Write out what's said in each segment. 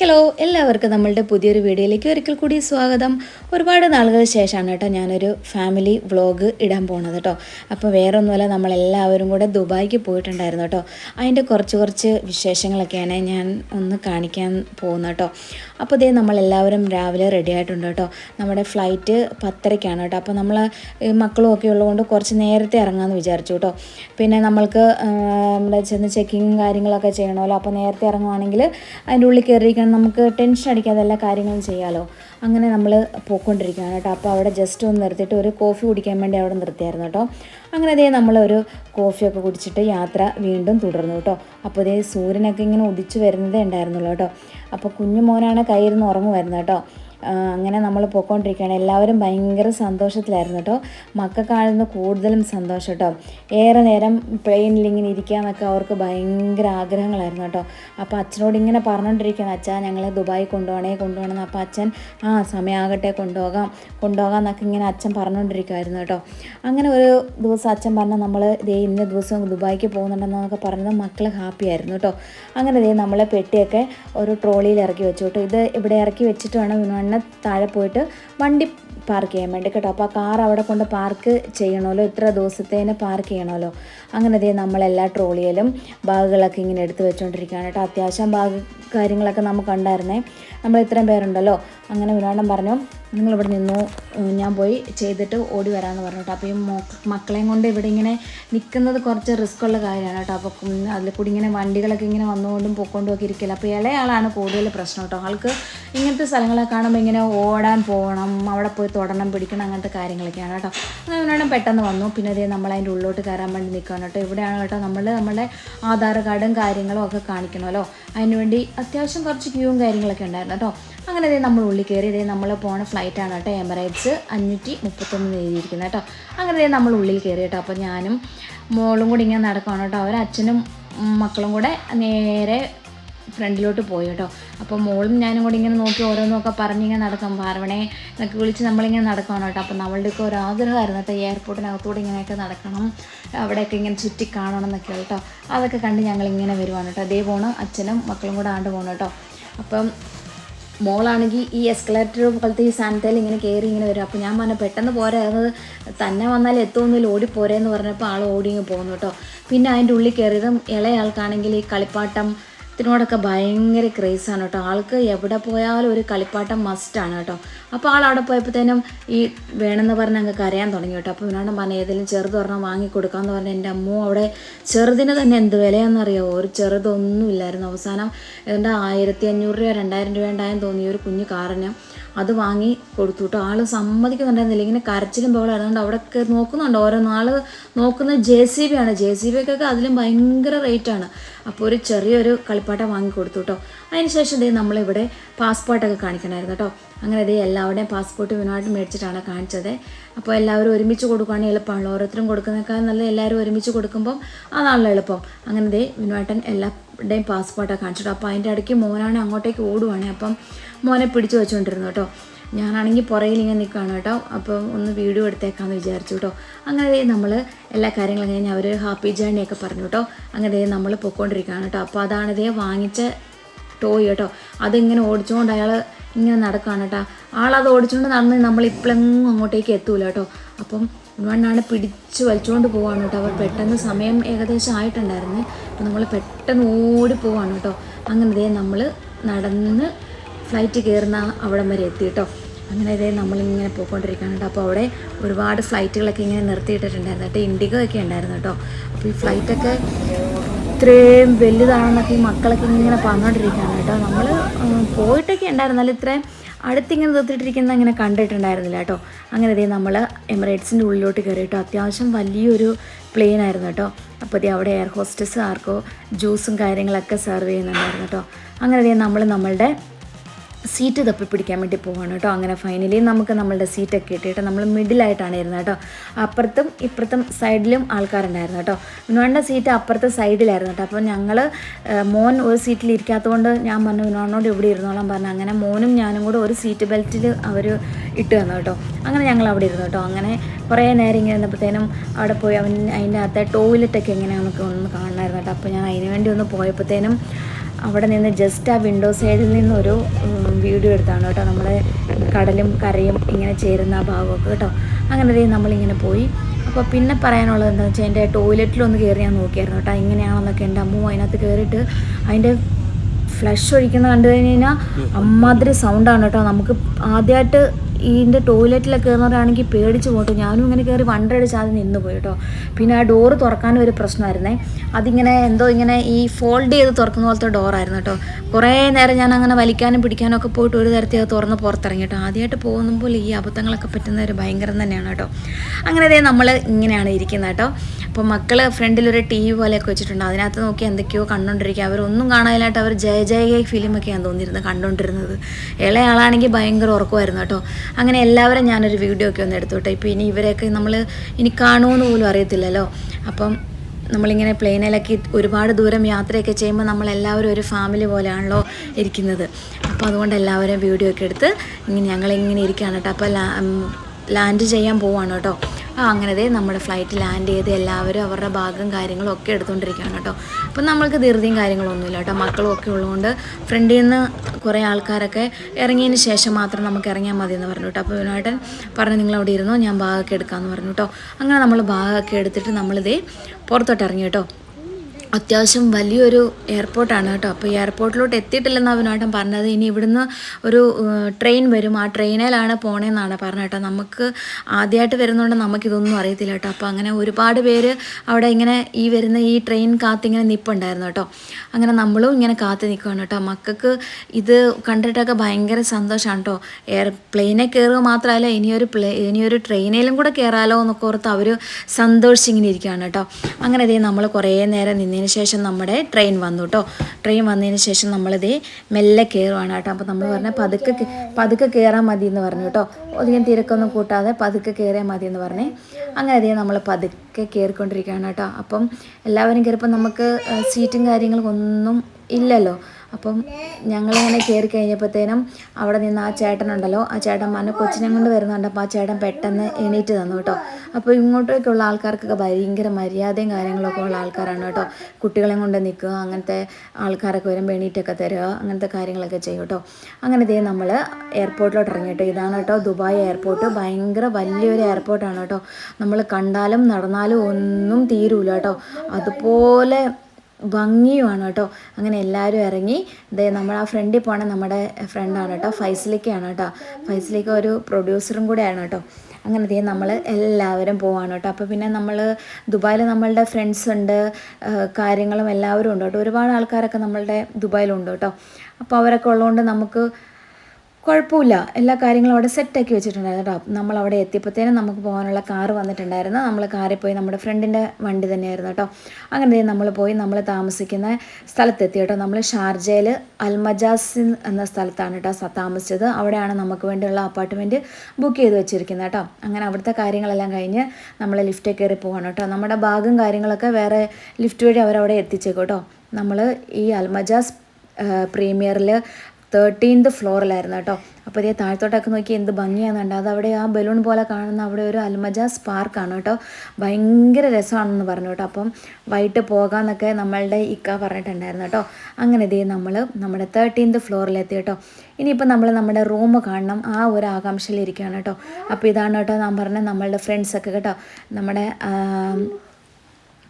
Hello എല്ലാവർക്കും നമ്മളുടെ പുതിയൊരു വീഡിയോയിലേക്ക് ഒരിക്കൽ കൂടി സ്വാഗതം. ഒരുപാട് നാളുകൾ ശേഷമാണ് കേട്ടോ ഞാനൊരു ഫാമിലി വ്ളോഗ് ഇടാൻ പോണത് കേട്ടോ. അപ്പോൾ വേറെ ഒന്നുമല്ല നമ്മളെല്ലാവരും കൂടെ ദുബായിക്ക് പോയിട്ടുണ്ടായിരുന്നു കേട്ടോ. അതിന്റെ കുറച്ച് കുറച്ച് വിശേഷങ്ങളൊക്കെയാണ് ഞാൻ ഒന്ന് കാണിക്കാൻ പോകുന്നത് കേട്ടോ. അപ്പോൾ ഇതേ നമ്മളെല്ലാവരും രാവിലെ റെഡി ആയിട്ടുണ്ട് കേട്ടോ. നമ്മുടെ ഫ്ലൈറ്റ് പത്തരയ്ക്കാണ് കേട്ടോ. അപ്പോൾ നമ്മൾ മക്കളും ഒക്കെ ഉള്ളതുകൊണ്ട് കുറച്ച് നേരത്തെ ഇറങ്ങാമെന്ന് വിചാരിച്ചു കേട്ടോ. പിന്നെ നമ്മൾക്ക് നമ്മുടെ ചെന്ന് ചെക്കിങ്ങും കാര്യങ്ങളൊക്കെ ചെയ്യണമല്ലോ. അപ്പോൾ നേരത്തെ ഇറങ്ങുവാണെങ്കിൽ അതിന്റെ ഉള്ളിൽ കയറിയിരിക്കാൻ നമുക്ക് ടെൻഷൻ അടിക്കാതെ എല്ലാ കാര്യങ്ങളും ചെയ്യാമല്ലോ അങ്ങനെ നമ്മൾ പോയിക്കൊണ്ടിരിക്കുകയാണ് കേട്ടോ. അപ്പോൾ അവിടെ ജസ്റ്റ് ഒന്ന് നിർത്തിയിട്ട് ഒരു കോഫി കുടിക്കാൻ വേണ്ടി അവിടെ നിർത്തിയായിരുന്നു കേട്ടോ. അങ്ങനെ അതേ നമ്മളൊരു കോഫിയൊക്കെ കുടിച്ചിട്ട് യാത്ര വീണ്ടും തുടർന്നു കേട്ടോ. അപ്പോൾ ഇതേ സൂര്യനൊക്കെ ഇങ്ങനെ ഉദിച്ചു വരുന്നതേ ഉണ്ടായിരുന്നുള്ളൂ കേട്ടോ. അപ്പോൾ കുഞ്ഞു മോനാണ് കയ്യിരുന്ന് ഉറങ്ങുമായിരുന്നു കേട്ടോ. അങ്ങനെ നമ്മൾ പോയിക്കൊണ്ടിരിക്കുകയാണ്. എല്ലാവരും ഭയങ്കര സന്തോഷത്തിലായിരുന്നു കേട്ടോ. മക്കൾക്കാണെന്ന് കൂടുതലും സന്തോഷം കേട്ടോ. ഏറെ നേരം പ്ലെയിനിൽ ഇങ്ങനെ ഇരിക്കാമെന്നൊക്കെ അവർക്ക് ഭയങ്കര ആഗ്രഹങ്ങളായിരുന്നു കേട്ടോ. അപ്പോൾ അച്ഛനോട് ഇങ്ങനെ പറഞ്ഞുകൊണ്ടിരിക്കുകയാണ് അച്ഛാ ഞങ്ങളെ ദുബായി കൊണ്ടുപോകണേ കൊണ്ടുപോകണം അപ്പോൾ അച്ഛൻ ആ സമയമാകട്ടെ കൊണ്ടുപോകാം കൊണ്ടുപോകാം എന്നൊക്കെ ഇങ്ങനെ അച്ഛൻ പറഞ്ഞുകൊണ്ടിരിക്കുമായിരുന്നു കേട്ടോ. അങ്ങനെ ഒരു ദിവസം അച്ഛൻ പറഞ്ഞ നമ്മൾ ദേ ഇന്ന ദിവസം ദുബായിക്ക് പോകുന്നുണ്ടെന്നൊക്കെ പറഞ്ഞത് മക്കൾ ഹാപ്പി ആയിരുന്നു കേട്ടോ. അങ്ങനെ ദേ നമ്മളെ പെട്ടിയൊക്കെ ഒരു ട്രോളിയിൽ ഇറക്കി വെച്ചു കേട്ടോ. ഇത് ഇവിടെ ഇറക്കി വെച്ചിട്ട് വേണം വിമാനം താഴെ പോയിട്ട് വണ്ടി പാർക്ക് ചെയ്യാൻ വേണ്ടി കേട്ടോ. അപ്പോൾ ആ കാർ അവിടെ കൊണ്ട് പാർക്ക് ചെയ്യണമല്ലോ. ഇത്ര ദിവസത്തേന് പാർക്ക് ചെയ്യണമല്ലോ. അങ്ങനെ അതേ നമ്മളെല്ലാ ട്രോളിയിലും ബാഗുകളൊക്കെ ഇങ്ങനെ എടുത്ത് വെച്ചുകൊണ്ടിരിക്കുകയാണ് കേട്ടോ. അത്യാവശ്യം ബാഗ് കാര്യങ്ങളൊക്കെ നമുക്ക് ഉണ്ടായിരുന്നേ നമ്മൾ ഇത്രയും പേരുണ്ടല്ലോ. അങ്ങനെ വിനോദം പറഞ്ഞു. നിങ്ങളിവിടെ നിന്നു ഞാൻ പോയി ചെയ്തിട്ട് ഓടി വരാമെന്ന് പറഞ്ഞു കേട്ടോ. അപ്പോൾ ഈ മക്കളെയും കൊണ്ട് ഇവിടെ ഇങ്ങനെ നിൽക്കുന്നത് കുറച്ച് റിസ്ക് ഉള്ള കാര്യമാണ് കേട്ടോ. അപ്പോൾ അതിൽ കൂടി ഇങ്ങനെ വണ്ടികളൊക്കെ ഇങ്ങനെ വന്നുകൊണ്ടും പൊക്കൊണ്ടും ഒക്കെ ഇരിക്കില്ല. അപ്പോൾ ഇളയാളാണ് കൂടുതൽ പ്രശ്നം കേട്ടോ. ആൾക്ക് ഇങ്ങനത്തെ സ്ഥലങ്ങളെ കാണുമ്പോൾ ഇങ്ങനെ ഓടാൻ പോകണം അവിടെ പോയി തൊടണം പിടിക്കണം അങ്ങനത്തെ കാര്യങ്ങളൊക്കെയാണ് കേട്ടോ. അങ്ങനെ പെട്ടെന്ന് വന്നു. പിന്നെ അതേ നമ്മൾ അതിന്റെ ഉള്ളിലോട്ട് കയറാൻ വേണ്ടി നിൽക്കുകയാണ് കേട്ടോ. ഇവിടെയാണ് കേട്ടോ നമ്മൾ നമ്മുടെ ആധാർ കാർഡും കാര്യങ്ങളും ഒക്കെ കാണിക്കണമല്ലോ. അതിനുവേണ്ടി അത്യാവശ്യം കുറച്ച് ക്യൂവും കാര്യങ്ങളൊക്കെ ഉണ്ടായിരുന്നു കേട്ടോ. അങ്ങനെ ഇതേ നമ്മൾ ഉള്ളിൽ കയറി ഇതേ നമ്മൾ പോണ ഫ്ലൈറ്റാണ് കേട്ടോ എമറേറ്റ്സ് അഞ്ഞൂറ്റി മുപ്പത്തൊന്ന് എഴുതിയിരിക്കുന്നത് കേട്ടോ. അങ്ങനെ ഇതേ നമ്മൾ ഉള്ളിൽ കയറി കേട്ടോ. അപ്പോൾ ഞാനും മോളും കൂടി ഇങ്ങനെ നടക്കുകയാണ് കേട്ടോ. അവരച്ഛനും മക്കളും കൂടെ നേരെ ഫ്രണ്ടിലോട്ട് പോയി കേട്ടോ. അപ്പോൾ മോളും ഞാനും കൂടി ഇങ്ങനെ നോക്കി ഓരോന്നൊക്കെ പറഞ്ഞിങ്ങനെ നടക്കാം. പാർവണെ എന്നൊക്കെ വിളിച്ച് നമ്മളിങ്ങനെ നടക്കുകയാണ് കേട്ടോ. അപ്പോൾ നമ്മളുടെയൊക്കെ ഒരു ആഗ്രഹമായിരുന്നു കേട്ടോ എയർപോർട്ടിനകത്തൂടെ ഇങ്ങനെയൊക്കെ നടക്കണം. അവിടെയൊക്കെ ഇങ്ങനെ ചുറ്റി കാണണം എന്നൊക്കെ കേട്ടോ. അതൊക്കെ കണ്ട് ഞങ്ങളിങ്ങനെ വരുവാണ് കേട്ടോ. അതേ പോണ് അച്ഛനും മക്കളും കൂടെ ആണ്ട് പോകണം കേട്ടോ. അപ്പം മോളാണെങ്കിൽ ഈ എസ്കലേറ്റർ പോലത്തെ ഈ സ്ഥാനത്തേൽ ഇങ്ങനെ കയറി ഇങ്ങനെ വരും. അപ്പോൾ ഞാൻ പറഞ്ഞു പെട്ടെന്ന് പോരാ അത് തന്നെ വന്നാൽ എത്തുമെന്നില്ല ഓടിപ്പോരേന്ന് പറഞ്ഞപ്പോൾ ആൾ ഓടി ഇങ്ങ് പോകുന്നു കേട്ടോ പിന്നെ അതിന്റെ ഉള്ളിൽ കയറിയതും ഇളയ ആൾക്കാണെങ്കിൽ ഈ കളിപ്പാട്ടം ത്തിനോടൊക്കെ ഭയങ്കര ക്രേസാണ് കേട്ടോ. ആൾക്ക് എവിടെ പോയാലും ഒരു കളിപ്പാട്ടം മസ്റ്റാണ് കേട്ടോ. അപ്പോൾ ആൾ അവിടെ പോയപ്പോഴത്തേനും ഈ വേണമെന്ന് പറഞ്ഞ് അങ്ങ് കരയാൻ തുടങ്ങി കേട്ടോ. അപ്പോൾ ഇവനോട് പറഞ്ഞ ഏതെങ്കിലും ചെറുത് പറഞ്ഞാൽ വാങ്ങിക്കൊടുക്കാമെന്ന് പറഞ്ഞ് എന്റെ അമ്മ അവിടെ ചെറുതിന് തന്നെ എന്ത് വിലയാണെന്നറിയാമോ ഒരു ചെറുതൊന്നും ഇല്ലായിരുന്നു. അവസാനം ഏതാണ്ട് ആയിരത്തി അഞ്ഞൂറ് രൂപ രണ്ടായിരം രൂപ ഉണ്ടായെന്ന് തോന്നി. ഒരു കുഞ്ഞു കാറിന് അത് വാങ്ങി കൊടുത്തു കേട്ടോ. ആൾ സമ്മതിക്കുന്നുണ്ടായിരുന്നില്ല. ഇങ്ങനെ കരച്ചിലും ബഹളം അതുകൊണ്ട് അവിടെയൊക്കെ നോക്കുന്നുണ്ട്. ഓരോ നാൾ നോക്കുന്നത് ജെ സി ബി ആണ്. ജെ സി ബി ഒക്കെ അതിലും ഭയങ്കര റേറ്റാണ് അപ്പോൾ ഒരു ചെറിയൊരു കളിപ്പാട്ടം വാങ്ങി കൊടുത്തു കേട്ടോ അതിനുശേഷം ഇതേ നമ്മളിവിടെ പാസ്പോർട്ടൊക്കെ കാണിക്കണമായിരുന്നു കേട്ടോ അങ്ങനെ ഇതേ എല്ലാവരുടെയും പാസ്പോർട്ട് വിനോദമായിട്ട് മേടിച്ചിട്ടാണ് കാണിച്ചത്. അപ്പോൾ എല്ലാവരും ഒരുമിച്ച് കൊടുക്കുകയാണെങ്കിൽ എളുപ്പമാണല്ലോ. ഓരോരുത്തരും കൊടുക്കുന്നേക്കാൾ നല്ല എല്ലാവരും ഒരുമിച്ച് കൊടുക്കുമ്പോൾ അതാണല്ലോ എളുപ്പം. അങ്ങനെ ഇതേ വിനോട്ടൻ എല്ലാവരുടെയും പാസ്പോർട്ടൊക്കെ കാണിച്ചിട്ടോ അപ്പോൾ അതിന്റെ ഇടയ്ക്ക് മോനാണ് അങ്ങോട്ടേക്ക് ഓടുവാണ്. അപ്പം മോനെ പിടിച്ചു വെച്ചുകൊണ്ടിരുന്നു കേട്ടോ. ഞാനാണെങ്കിൽ പുറയിലിങ്ങനെ നിൽക്കുകയാണ് കേട്ടോ. അപ്പം ഒന്ന് വീഡിയോ എടുത്തേക്കാമെന്ന് വിചാരിച്ചു കേട്ടോ. അങ്ങനെ നമ്മൾ എല്ലാ കാര്യങ്ങളും കഴിഞ്ഞ് അവർ ഹാപ്പി ജേണിയൊക്കെ പറഞ്ഞു കേട്ടോ. അങ്ങനെ നമ്മൾ പൊയ്ക്കൊണ്ടിരിക്കുകയാണ് കേട്ടോ. അപ്പോൾ അതാണ് ഇതേ വാങ്ങിച്ച ടോയ് കേട്ടോ. അതിങ്ങനെ ഓടിച്ചുകൊണ്ട് അയാൾ ഇങ്ങനെ നടക്കുകയാണ് കേട്ടോ. ആളത് ഓടിച്ചുകൊണ്ട് നടന്ന് നമ്മൾ ഇപ്പോഴെങ്ങും അങ്ങോട്ടേക്ക് എത്തൂല കേട്ടോ. അപ്പം വണ്ണാണ് പിടിച്ച് വലിച്ചുകൊണ്ട് പോവാണ് കേട്ടോ. അവർ പെട്ടെന്ന് സമയം ഏകദേശം ആയിട്ടുണ്ടായിരുന്നു. അപ്പോൾ നമ്മൾ പെട്ടെന്ന് ഓടി പോവാണ് കേട്ടോ. അങ്ങനെ നമ്മൾ നടന്ന് ഫ്ലൈറ്റ് കയറുന്ന അവിടം വരെ എത്തി കേട്ടോ. അങ്ങനെ ഇതേ നമ്മളിങ്ങനെ പോയിക്കൊണ്ടിരിക്കുകയാണ് കേട്ടോ. അപ്പോൾ അവിടെ ഒരുപാട് ഫ്ലൈറ്റുകളൊക്കെ ഇങ്ങനെ നിർത്തിയിട്ടിട്ടുണ്ടായിരുന്നു കേട്ടോ. ഇൻഡിഗോ ഒക്കെ ഉണ്ടായിരുന്നു കേട്ടോ. അപ്പോൾ ഈ ഫ്ലൈറ്റൊക്കെ ഇത്രയും വലുതാണെന്നൊക്കെ ഈ മക്കളൊക്കെ ഇങ്ങനെ പറഞ്ഞുകൊണ്ടിരിക്കുകയാണ് കേട്ടോ. നമ്മൾ പോയിട്ടൊക്കെ ഉണ്ടായിരുന്നാലും ഇത്രയും അടുത്തിങ്ങനെ നിർത്തിയിട്ടിരിക്കുന്ന അങ്ങനെ കണ്ടിട്ടുണ്ടായിരുന്നില്ല കേട്ടോ. അങ്ങനെ ഇതേ നമ്മൾ എമിറേറ്റ്സിന്റെ ഉള്ളിലോട്ട് കയറി കേട്ടോ. അത്യാവശ്യം വലിയൊരു പ്ലെയിൻ ആയിരുന്നു കേട്ടോ. അപ്പോൾ ഇതേ അവിടെ എയർ ഹോസ്റ്റസ് ആർക്കോ ജ്യൂസും കാര്യങ്ങളൊക്കെ സെർവ് ചെയ്യുന്നുണ്ടായിരുന്നു കേട്ടോ. അങ്ങനെ ഇതേ നമ്മൾ നമ്മളുടെ സീറ്റ് തപ്പി പിടിക്കാൻ വേണ്ടി പോവാണ് കേട്ടോ. അങ്ങനെ ഫൈനലി നമുക്ക് നമ്മളുടെ സീറ്റൊക്കെ കിട്ടിയിട്ട് നമ്മൾ മിഡിലായിട്ടാണ് ഇരുന്നത് കേട്ടോ. അപ്പുറത്തും ഇപ്പുറത്തും സൈഡിലും ആൾക്കാരുണ്ടായിരുന്നു കേട്ടോ. വിനോണിന്റെ സീറ്റ് അപ്പുറത്തെ സൈഡിലായിരുന്നു കേട്ടോ. അപ്പോൾ ഞങ്ങൾ മോൻ ഒരു സീറ്റിൽ ഇരിക്കാത്തതുകൊണ്ട് ഞാൻ പറഞ്ഞു വിനോണിനോട് ഇവിടെ ഇരുന്നോളാം. പറഞ്ഞു അങ്ങനെ മോനും ഞാനും കൂടെ ഒരു സീറ്റ് ബെൽറ്റിൽ അവർ ഇട്ട് തന്നു കേട്ടോ. അങ്ങനെ ഞങ്ങൾ അവിടെ ഇരുന്നു കേട്ടോ. അങ്ങനെ കുറേ നേരം ഇങ്ങനെ ഇരുന്നപ്പോഴത്തേനും അവിടെ പോയി അവൻ അതിന്റെ അകത്തെ ടോയ്ലറ്റൊക്കെ എങ്ങനെയാണെന്നൊക്കെ ഒന്ന് കാണണമായിരുന്നു കേട്ടോ. അപ്പോൾ ഞാൻ അതിന് വേണ്ടി ഒന്ന് പോയപ്പോഴത്തേനും അവിടെ നിന്ന് ജസ്റ്റ് ആ വിൻഡോ സൈഡിൽ നിന്നൊരു വീഡിയോ എടുത്താണ് കേട്ടോ. നമ്മളെ കടലും കരയും ഇങ്ങനെ ചേരുന്ന ആ ഭാഗമൊക്കെ കേട്ടോ. അങ്ങനെ നമ്മളിങ്ങനെ പോയി. അപ്പോൾ പിന്നെ പറയാനുള്ളത് എന്താണെന്ന് വെച്ചാൽ എന്റെ ടോയ്ലറ്റിലൊന്ന് കയറി ഞാൻ നോക്കിയായിരുന്നു കേട്ടോ. ഇങ്ങനെയാണെന്നൊക്കെ എന്റെ അമ്മ അതിനകത്ത് കയറിയിട്ട് അതിന്റെ ഫ്ലഷ് ഒഴിക്കുന്ന കണ്ടു കഴിഞ്ഞ് കഴിഞ്ഞാൽ അമ്മാതിരി സൗണ്ടാണ് കേട്ടോ. നമുക്ക് ആദ്യമായിട്ട് ഇതിന്റെ ടോയ്ലറ്റിലൊക്കെ കയറുന്നവരാണെങ്കിൽ പേടിച്ച് പോട്ടു ഞാനും ഇങ്ങനെ കയറി വണ്ടടിച്ച് ആദ്യം നിന്ന് പോയി കേട്ടോ. പിന്നെ ആ ഡോറ് തുറക്കാനും ഒരു പ്രശ്നമായിരുന്നേ. അതിങ്ങനെ എന്തോ ഇങ്ങനെ ഈ ഫോൾഡ് ചെയ്ത് തുറക്കുന്ന പോലത്തെ ഡോറായിരുന്നു കേട്ടോ. കുറേ നേരം ഞാൻ അങ്ങനെ വലിക്കാനും പിടിക്കാനും ഒക്കെ പോയിട്ട് ഒരു തരത്തിൽ അത് തുറന്ന് പുറത്തിറങ്ങി കേട്ടോ. ആദ്യമായിട്ട് പോകുമ്പോൾ ഈ അബദ്ധങ്ങളൊക്കെ പറ്റുന്ന ഒരു ഭയങ്കരം തന്നെയാണ് കേട്ടോ. അങ്ങനെ അതേ നമ്മൾ ഇങ്ങനെയാണ് ഇരിക്കുന്നത് കേട്ടോ. അപ്പോൾ മക്കൾ ഫ്രണ്ടിലൊരു ടി വി പോലെയൊക്കെ വെച്ചിട്ടുണ്ട്. അതിനകത്ത് നോക്കി എന്തൊക്കെയോ കണ്ടുകൊണ്ടിരിക്കുക അവരൊന്നും കാണാനായിട്ട് അവർ ജയ ജയ ഫിലിമൊക്കെയാണ് തോന്നിയിരുന്നത് കണ്ടുകൊണ്ടിരുന്നത് ഇളയാളാണെങ്കിൽ ഭയങ്കര ഉറക്കമായിരുന്നു കേട്ടോ. അങ്ങനെ എല്ലാവരും ഞാനൊരു വീഡിയോ ഒക്കെ ഒന്ന് എടുത്തോട്ടെ ഇപ്പോൾ ഇനി ഇവരെയൊക്കെ നമ്മൾ ഇനി കാണുമെന്ന് പോലും അറിയത്തില്ലല്ലോ. അപ്പം നമ്മളിങ്ങനെ പ്ലെയിനിലൊക്കെ ഒരുപാട് ദൂരം യാത്രയൊക്കെ ചെയ്യുമ്പോൾ നമ്മളെല്ലാവരും ഒരു ഫാമിലി പോലെയാണല്ലോ ഇരിക്കുന്നത്. അപ്പോൾ അതുകൊണ്ട് എല്ലാവരും വീഡിയോ ഒക്കെ എടുത്ത് ഇങ്ങനെ ഞങ്ങളിങ്ങനെ ഇരിക്കുകയാണ് കേട്ടോ. അപ്പോൾ ലാൻഡ് ചെയ്യാൻ പോവാണ് കേട്ടോ. ആ അങ്ങനെ ദേ നമ്മുടെ ഫ്ലൈറ്റ് ലാൻഡ് ചെയ്ത് എല്ലാവരും അവരുടെ ഭാഗം കാര്യങ്ങളും ഒക്കെ എടുത്തുകൊണ്ടിരിക്കുകയാണ് കേട്ടോ. അപ്പം നമ്മൾക്ക് ധൃതിയും കാര്യങ്ങളൊന്നുമില്ല കേട്ടോ. മക്കളും ഒക്കെ ഉള്ളതുകൊണ്ട് ഫ്രണ്ടിൽ നിന്ന് കുറേ ആൾക്കാരൊക്കെ ഇറങ്ങിയതിന് ശേഷം മാത്രം നമുക്ക് ഇറങ്ങിയാൽ മതി എന്ന് പറഞ്ഞു കേട്ടോ. അപ്പോൾ വിനോട്ടൻ പറഞ്ഞു നിങ്ങൾ അവിടെ ഇരുന്നോ? ഞാൻ ഭാഗമൊക്കെ എടുക്കാമെന്ന് പറഞ്ഞു കേട്ടോ. അങ്ങനെ നമ്മൾ ഭാഗമൊക്കെ എടുത്തിട്ട് നമ്മളിതേ പുറത്തോട്ട് ഇറങ്ങി കേട്ടോ. അത്യാവശ്യം വലിയൊരു എയർപോർട്ടാണ് കേട്ടോ. അപ്പോൾ എയർപോർട്ടിലോട്ട് എത്തിയിട്ടില്ലെന്ന് അവനോട്ടം പറഞ്ഞത്. ഇനി ഇവിടുന്ന് ഒരു ട്രെയിൻ വരും. ആ ട്രെയിനിലാണ് പോണേന്നാണ് പറഞ്ഞത് കേട്ടോ. നമുക്ക് ആദ്യമായിട്ട് വരുന്നതുകൊണ്ട് നമുക്കിതൊന്നും അറിയത്തില്ല കേട്ടോ. അപ്പോൾ അങ്ങനെ ഒരുപാട് പേര് അവിടെ ഇങ്ങനെ ഈ വരുന്ന ഈ ട്രെയിൻ കാത്തിങ്ങനെ നിൽപ്പുണ്ടായിരുന്നു കേട്ടോ. അങ്ങനെ നമ്മളും ഇങ്ങനെ കാത്തു നിൽക്കുകയാണ് കേട്ടോ. മക്കൾക്ക് ഇത് കണ്ടിട്ടൊക്കെ ഭയങ്കര സന്തോഷമാണ് കേട്ടോ. എയർ പ്ലെയിനെ കയറുക മാത്രമല്ല ഇനിയൊരു പ്ലേ ഇനിയൊരു ട്രെയിനിലും കൂടെ കയറാലോ എന്നൊക്കെ ഓർത്ത് അവർ സന്തോഷിച്ചിങ്ങനെ ഇരിക്കുകയാണ് കേട്ടോ. അങ്ങനെ ഇതേ നമ്മൾ കുറേ നേരം നിന്നതിന് ശേഷം നമ്മുടെ ട്രെയിൻ വന്നു കേട്ടോ ട്രെയിൻ വന്നതിന് ശേഷം നമ്മളിത് മെല്ലെ കയറുവാണ് കേട്ടോ. അപ്പോൾ നമ്മൾ പറഞ്ഞ പതുക്കെ പതുക്കെ കയറാൻ മതി എന്ന് പറഞ്ഞു കേട്ടോ അധികം തിരക്കൊന്നും കൂട്ടാതെ പതുക്കെ കയറിയാൽ മതി എന്ന് പറഞ്ഞേ. അങ്ങനെ അധികം നമ്മൾ പതുക്കെ കയറിക്കൊണ്ടിരിക്കുകയാണ് കേട്ടോ. അപ്പം എല്ലാവരും കയറിയപ്പോൾ നമുക്ക് സീറ്റും കാര്യങ്ങളും ഒന്നും ഇല്ലല്ലോ. അപ്പം ഞങ്ങളിങ്ങനെ കയറി കഴിഞ്ഞപ്പോഴത്തേനും അവിടെ നിന്ന് ആ ചേട്ടനുണ്ടല്ലോ. ആ ചേട്ടൻ മന കൊച്ചിനെ കൊണ്ട് വരുന്നുണ്ട്. അപ്പോൾ ആ ചേട്ടൻ പെട്ടെന്ന് എണീറ്റ് തന്നു കേട്ടോ. അപ്പോൾ ഇങ്ങോട്ടേക്കുള്ള ആൾക്കാർക്കൊക്കെ ഭയങ്കര മര്യാദയും കാര്യങ്ങളൊക്കെ ഉള്ള ആൾക്കാരാണ് കേട്ടോ. കുട്ടികളെ കൊണ്ട് നിൽക്കുക അങ്ങനത്തെ ആൾക്കാരൊക്കെ വരുമ്പോൾ എണീറ്റൊക്കെ തരിക അങ്ങനത്തെ കാര്യങ്ങളൊക്കെ ചെയ്യും കേട്ടോ. അങ്ങനെ ഇതേ നമ്മൾ എയർപോർട്ടിലോട്ട് ഇറങ്ങി കേട്ടോ. ഇതാണ് കേട്ടോ ദുബായ് എയർപോർട്ട്. ഭയങ്കര വലിയൊരു എയർപോർട്ടാണ് കേട്ടോ. നമ്മൾ കണ്ടാലും നടന്നാലും ഒന്നും തീരൂല കേട്ടോ. അതുപോലെ ഭംഗിയുമാണ് കേട്ടോ. അങ്ങനെ എല്ലാവരും ഇറങ്ങി ദേ നമ്മൾ ആ ഫ്രണ്ടിൽ പോണ നമ്മുടെ ഫ്രണ്ടാണ് കേട്ടോ ഫൈസലിക്കയാണ് കേട്ടോ. ഫൈസിലേക്ക് ഒരു പ്രൊഡ്യൂസറും കൂടെയാണ് കേട്ടോ. അങ്ങനെ ദേ നമ്മൾ എല്ലാവരും പോവാണ് കേട്ടോ. അപ്പോൾ പിന്നെ നമ്മൾ ദുബായിൽ നമ്മളുടെ ഫ്രണ്ട്സ് ഉണ്ട് കാര്യങ്ങളും എല്ലാവരും ഉണ്ട് കേട്ടോ. ഒരുപാട് ആൾക്കാരൊക്കെ നമ്മളുടെ ദുബായിലുണ്ട് കേട്ടോ. അപ്പോൾ അവരൊക്കെ ഉള്ളതുകൊണ്ട് നമുക്ക് കുഴപ്പമില്ല. എല്ലാ കാര്യങ്ങളും അവിടെ സെറ്റാക്കി വെച്ചിട്ടുണ്ടായിരുന്നു കേട്ടോ. നമ്മൾ അവിടെ എത്തിയപ്പോഴത്തേനും നമുക്ക് പോകാനുള്ള കാർ വന്നിട്ടുണ്ടായിരുന്നു. നമ്മൾ കാറിൽ പോയി നമ്മുടെ ഫ്രണ്ടിന്റെ വണ്ടി തന്നെയായിരുന്നു കേട്ടോ. അങ്ങനെ നമ്മൾ പോയി നമ്മൾ താമസിക്കുന്ന സ്ഥലത്തെത്തി കേട്ടോ. നമ്മൾ ഷാർജയിൽ അൽമജാസ് എന്ന സ്ഥലത്താണ് കേട്ടോ താമസിച്ചത്. അവിടെയാണ് നമുക്ക് വേണ്ടിയുള്ള അപ്പാർട്ട്മെന്റ് ബുക്ക് ചെയ്ത് വെച്ചിരിക്കുന്നത് കേട്ടോ. അങ്ങനെ അവിടുത്തെ കാര്യങ്ങളെല്ലാം കഴിഞ്ഞ് നമ്മൾ ലിഫ്റ്റിൽ കയറി പോകണം കേട്ടോ. നമ്മുടെ ബാഗും കാര്യങ്ങളൊക്കെ വേറെ ലിഫ്റ്റ് വഴി അവരവിടെ എത്തിച്ചേക്കും കേട്ടോ. നമ്മൾ ഈ അൽമജാസ് പ്രീമിയറിൽ തേർട്ടീൻത് ഫ്ലോറിലായിരുന്നു കേട്ടോ. അപ്പോൾ ഇതേ താഴത്തോട്ടൊക്കെ നോക്കി എന്ത് ഭംഗിയാണെന്നുണ്ട് അത് അവിടെ ആ ബലൂൺ പോലെ കാണുന്ന അവിടെ ഒരു അൽമജ സ്പാർക്കാണ് കേട്ടോ. ഭയങ്കര രസമാണെന്ന് പറഞ്ഞു കേട്ടോ. അപ്പം വൈകിട്ട് പോകാമെന്നൊക്കെ നമ്മളുടെ ഇക്ക പറഞ്ഞിട്ടുണ്ടായിരുന്നു കേട്ടോ. അങ്ങനെ ഇതേ നമ്മൾ നമ്മുടെ തേർട്ടീൻത് ഫ്ലോറിലെത്തി കേട്ടോ. ഇനിയിപ്പോൾ നമ്മൾ നമ്മുടെ റൂം കാണണം. ആ ഒരു ആകാംക്ഷയിലിരിക്കുകയാണ് കേട്ടോ. അപ്പോൾ ഇതാണ് കേട്ടോ ഞാൻ പറഞ്ഞ നമ്മളുടെ ഫ്രണ്ട്സൊക്കെ കേട്ടോ. നമ്മുടെ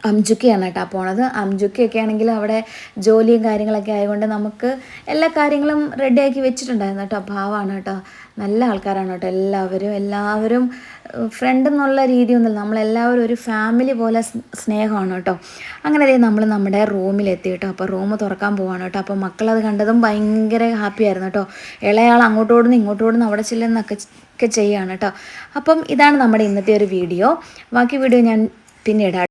അംജുക്കയാണ് കേട്ടോ പോണത്. അംജുക്കയൊക്കെ ആണെങ്കിൽ അവിടെ ജോലിയും കാര്യങ്ങളൊക്കെ ആയതുകൊണ്ട് നമുക്ക് എല്ലാ കാര്യങ്ങളും റെഡിയാക്കി വെച്ചിട്ടുണ്ടായിരുന്നു കേട്ടോ. ഭാവമാണ് കേട്ടോ. നല്ല ആൾക്കാരാണ് കേട്ടോ എല്ലാവരും. എല്ലാവരും ഫ്രണ്ട് എന്നുള്ള രീതിയൊന്നുമില്ല. നമ്മളെല്ലാവരും ഒരു ഫാമിലി പോലെ സ്നേഹമാണ് കേട്ടോ. അങ്ങനെ ദേ നമ്മൾ നമ്മുടെ റൂമിലെത്തി കേട്ടോ. അപ്പോൾ റൂം തുറക്കാൻ പോവാണ് കേട്ടോ. അപ്പോൾ മക്കളത് കണ്ടതും ഭയങ്കര ഹാപ്പി ആയിരുന്നു കേട്ടോ. ഇളയാൾ അങ്ങോട്ടോടുന്ന് ഇങ്ങോട്ടോടുന്ന് അവിടെ ചെല്ലുന്നൊക്കെ ഒക്കെ ചെയ്യാണ് കേട്ടോ. അപ്പം ഇതാണ് നമ്മുടെ ഇന്നത്തെ ഒരു വീഡിയോ ബാക്കി വീഡിയോ ഞാൻ പിന്നീട്